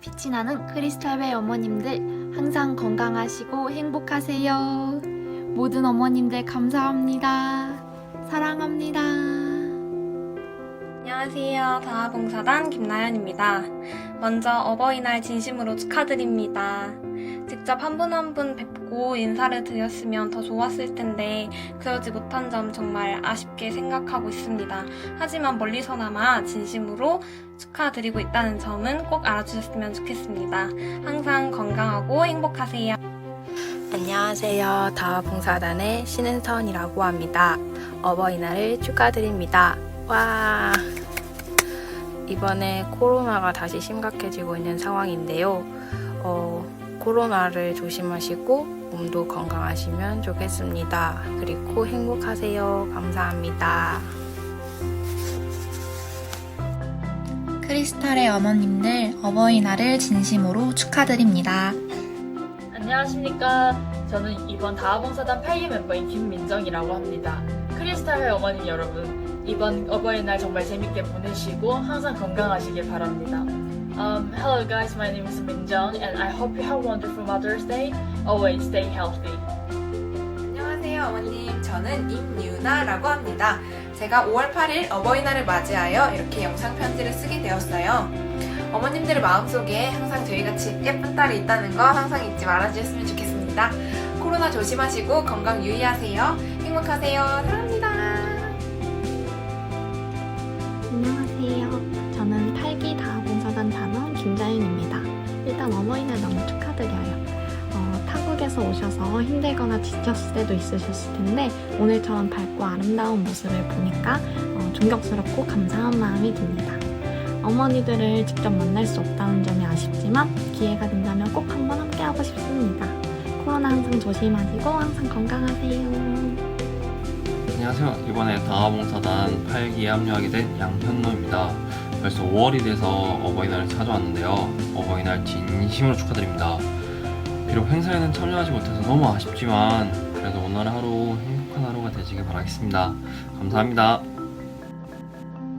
빛이 나는 크리스탈의 어머님들 항상 건강하시고 행복하세요. 모든 어머님들 감사합니다. 사랑합니다. 안녕하세요. 다하봉사단 김나연입니다. 먼저 어버이날 진심으로 축하드립니다. 직접 한 분 한 분 뵙고 인사를 드렸으면 더 좋았을 텐데 그러지 못한 점 정말 아쉽게 생각하고 있습니다. 하지만 멀리서나마 진심으로 축하드리고 있다는 점은 꼭 알아주셨으면 좋겠습니다. 항상 건강하고 행복하세요. 안녕하세요. 다화봉사단의 신은선이라고 합니다. 어버이날을 축하드립니다. 와! 이번에 코로나가 다시 심각해지고 있는 상황인데요. 어, 코로나를 조심하시고 몸도 건강하시면 좋겠습니다. 그리고 행복하세요. 감사합니다. 크리스탈의 어머님들 어버이날을 진심으로 축하드립니다. 안녕하십니까. 저는 이번 다하봉사단 8기 멤버인 김민정이라고 합니다. 크리스탈의 어머님 여러분, 이번 어버이날 정말 재밌게 보내시고 항상 건강하시길 바랍니다. Um, hello guys, my name is Minjung and I hope you have a wonderful Mother's Day. Always stay healthy. 안녕하세요, 어머님. 저는 임유나라고 합니다. 제가 5월 8일 어버이날을 맞이하여 이렇게 영상 편지를 쓰게 되었어요. 어머님들의 마음속에 항상 저희같이 예쁜 딸이 있다는 거 항상 잊지 말아주셨으면 좋겠습니다. 코로나 조심하시고 건강 유의하세요. 행복하세요. 사랑합니다. 축하드려요. 어, 타국에서 오셔서 힘들거나 지쳤을 때도 있으셨을 텐데 오늘처럼 밝고 아름다운 모습을 보니까 어, 존경스럽고 감사한 마음이 듭니다. 어머니들을 직접 만날 수 없다는 점이 아쉽지만 기회가 된다면 꼭 한번 함께하고 싶습니다. 코로나 항상 조심하시고 항상 건강하세요. 안녕하세요. 이번에 다화봉사단 8기에 합류하게 된 양현노입니다. 벌써 5월이 돼서 어버이날을 찾아왔는데요. 어버이날 진심으로 축하드립니다. 비록 행사에는 참여하지 못해서 너무 아쉽지만 그래도 오늘 하루 행복한 하루가 되시길 바라겠습니다. 감사합니다.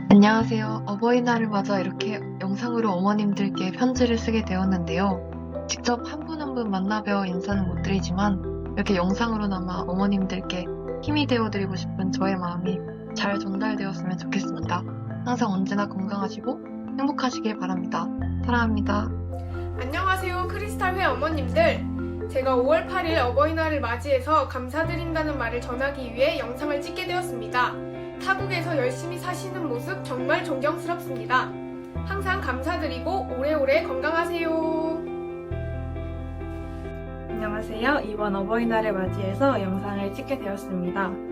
안녕하세요. 어버이날을 맞아 이렇게 영상으로 어머님들께 편지를 쓰게 되었는데요. 직접 한 분 한 분 만나 뵈어 인사는 못 드리지만 이렇게 영상으로나마 어머님들께 힘이 되어드리고 싶은 저의 마음이 잘 전달되었으면 좋겠습니다. 항상 언제나 건강하시고 행복하시길 바랍니다. 사랑합니다. 안녕하세요 크리스탈회 어머님들 제가 5월 8일 어버이날을 맞이해서 감사드린다는 말을 전하기 위해 영상을 찍게 되었습니다 타국에서 열심히 사시는 모습 정말 존경스럽습니다 항상 감사드리고 오래오래 건강하세요 안녕하세요. 이번 어버이날을 맞이해서 영상을 찍게 되었습니다.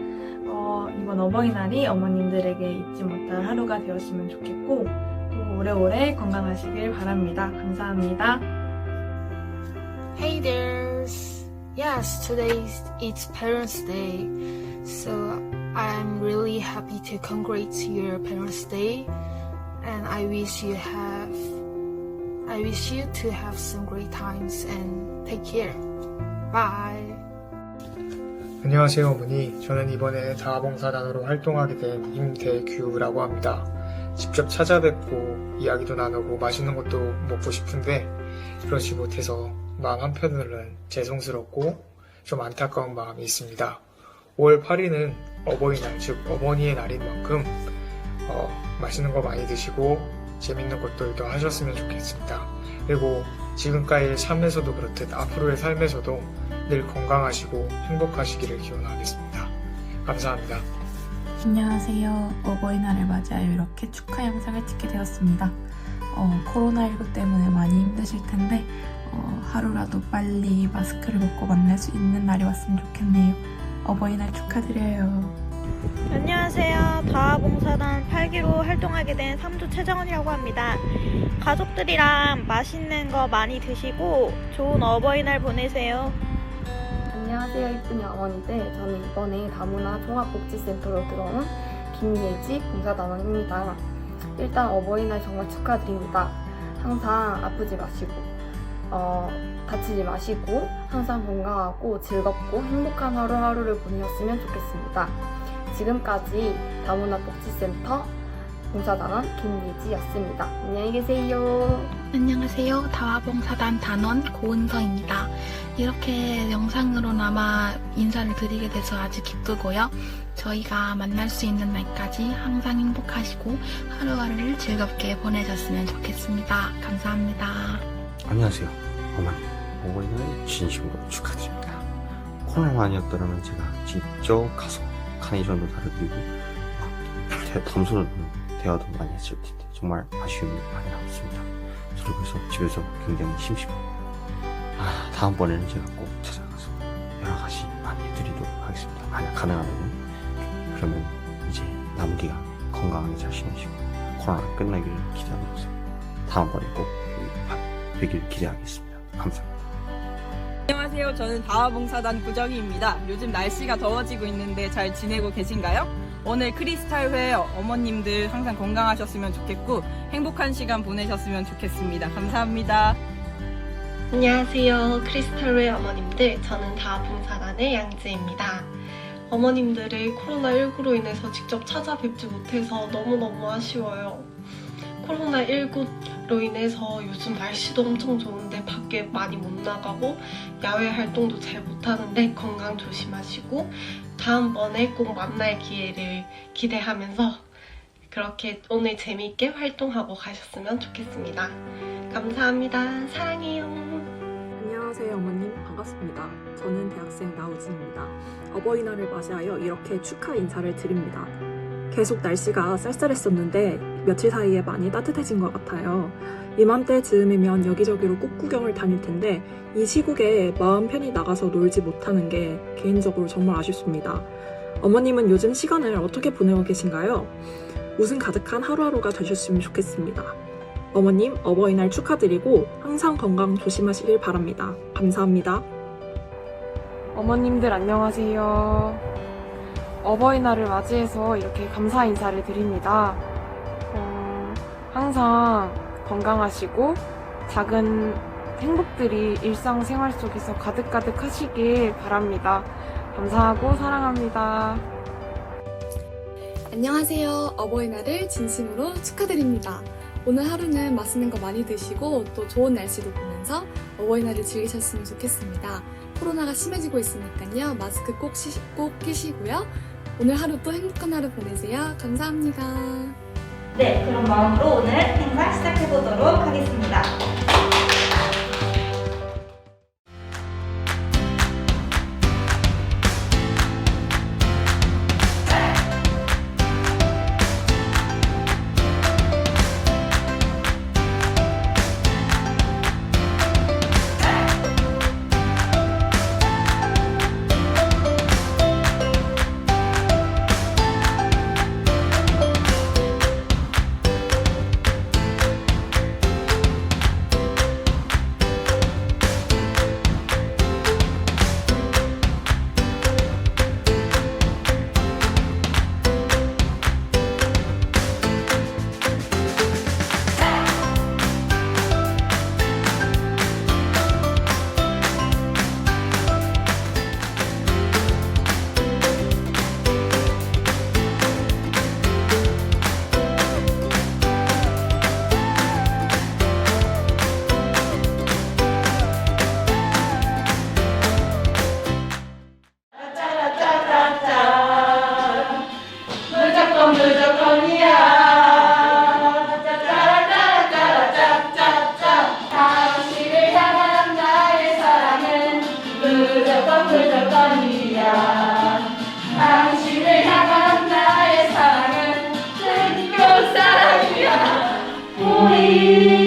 어, 이번 어버이날이 어머님들에게 잊지 못할 하루가 되었으면 좋겠고 또 오래오래 건강하시길 바랍니다. 감사합니다. Hey there. Yes, today it's Parents' Day. So I'm really happy to congratulate your Parents' Day. And I wish you have I wish you to have some great times and take care. Bye. 안녕하세요 어머니. 저는 이번에 다봉사단으로 활동하게 된 임대규라고 합니다. 직접 찾아뵙고 이야기도 나누고 맛있는 것도 먹고 싶은데 그러지 못해서 마음 한편으로는 죄송스럽고 좀 안타까운 마음이 있습니다. 5월 8일은 어버이날 즉 어머니의 날인 만큼 어, 맛있는 거 많이 드시고 재밌는 것들도 하셨으면 좋겠습니다 그리고 지금까지의 삶에서도 그렇듯 앞으로의 삶에서도 늘 건강하시고 행복하시기를 기원하겠습니다. 감사합니다. 안녕하세요. 어버이날을 맞이하여 이렇게 축하 영상을 찍게 되었습니다. 어, 코로나19 때문에 많이 힘드실 텐데 어, 하루라도 빨리 마스크를 벗고 만날 수 있는 날이 왔으면 좋겠네요. 어버이날 축하드려요. 안녕하세요. 다화봉사단 8기로 활동하게 된 3조 최정원이라고 합니다. 가족들이랑 맛있는 거 많이 드시고 좋은 어버이날 보내세요. 안녕하세요 이쁜이 어머니들 저는 이번에 다문화 종합복지센터로 들어온 김예지 봉사단원입니다 일단 어버이날 정말 축하드립니다 항상 아프지 마시고 어, 다치지 마시고 항상 건강하고 즐겁고 행복한 하루하루를 보내셨으면 좋겠습니다 지금까지 다문화 복지센터 봉사단원 김예지였습니다. 안녕히 계세요. 안녕하세요. 다화봉사단 단원 고은서입니다. 이렇게 영상으로나마 인사를 드리게 돼서 아주 기쁘고요. 저희가 만날 수 있는 날까지 항상 행복하시고 하루하루를 즐겁게 보내셨으면 좋겠습니다. 감사합니다. 안녕하세요. 어머니. 어버이날 진심으로 축하드립니다. 코로나가 아니었더라면 제가 직접 가서 카네이션도 막 대- 담소를 대화도 많이 했을 텐데 정말 아쉬움이 많이 남습니다. 그래서 집에서 굉장히 심심합니다. 아, 다음번에는 제가 꼭 찾아가서 여러 가지 많이 해드리도록 하겠습니다. 만약 가능하면 그러면 이제 남은 기간 건강하게 잘 지내시고 코로나 끝나기를 기대하면서 다음번에 꼭 뵙길 기대하겠습니다. 감사합니다. 안녕하세요. 저는 다화봉사단 구정희입니다. 요즘 날씨가 더워지고 있는데 잘 지내고 계신가요? 오늘 크리스탈 회 어머님들 항상 건강하셨으면 좋겠고 행복한 시간 보내셨으면 좋겠습니다. 감사합니다. 안녕하세요. 크리스탈의 어머님들. 저는 다봉사단의 양지입니다. 어머님들을 코로나19로 인해서 직접 찾아뵙지 못해서 너무너무 아쉬워요. 코로나19 로 인해서 요즘 날씨도 엄청 좋은데 밖에 많이 못 나가고 야외 활동도 잘 못하는데 건강 조심하시고 다음번에 꼭 만날 기회를 기대하면서 그렇게 오늘 재미있게 활동하고 가셨으면 좋겠습니다. 감사합니다. 사랑해요. 안녕하세요 어머님 반갑습니다. 저는 대학생 나우진입니다. 어버이날을 맞이하여 이렇게 축하 인사를 드립니다. 계속 날씨가 쌀쌀했었는데 며칠 사이에 많이 따뜻해진 것 같아요. 이맘때 즈음이면 여기저기로 꽃 구경을 다닐 텐데 이 시국에 마음 편히 나가서 놀지 못하는 게 개인적으로 정말 아쉽습니다. 어머님은 요즘 시간을 어떻게 보내고 계신가요? 웃음 가득한 하루하루가 되셨으면 좋겠습니다. 어머님 어버이날 축하드리고 항상 건강 조심하시길 바랍니다. 감사합니다. 어머님들 안녕하세요. 어버이날을 맞이해서 이렇게 감사 인사를 드립니다. 어, 항상 건강하시고 작은 행복들이 일상생활 속에서 가득가득 하시길 바랍니다. 감사하고 사랑합니다. 안녕하세요. 어버이날을 진심으로 축하드립니다. 오늘 하루는 맛있는 거 많이 드시고 또 좋은 날씨도 보면서 어버이날을 즐기셨으면 좋겠습니다. 코로나가 심해지고 있으니까요. 마스크 꼭, 시, 꼭 끼시고요. 오늘 하루 또 행복한 하루 보내세요. 감사합니다. 네, 그런 마음으로 오늘 행사 시작해보도록 하겠습니다. you.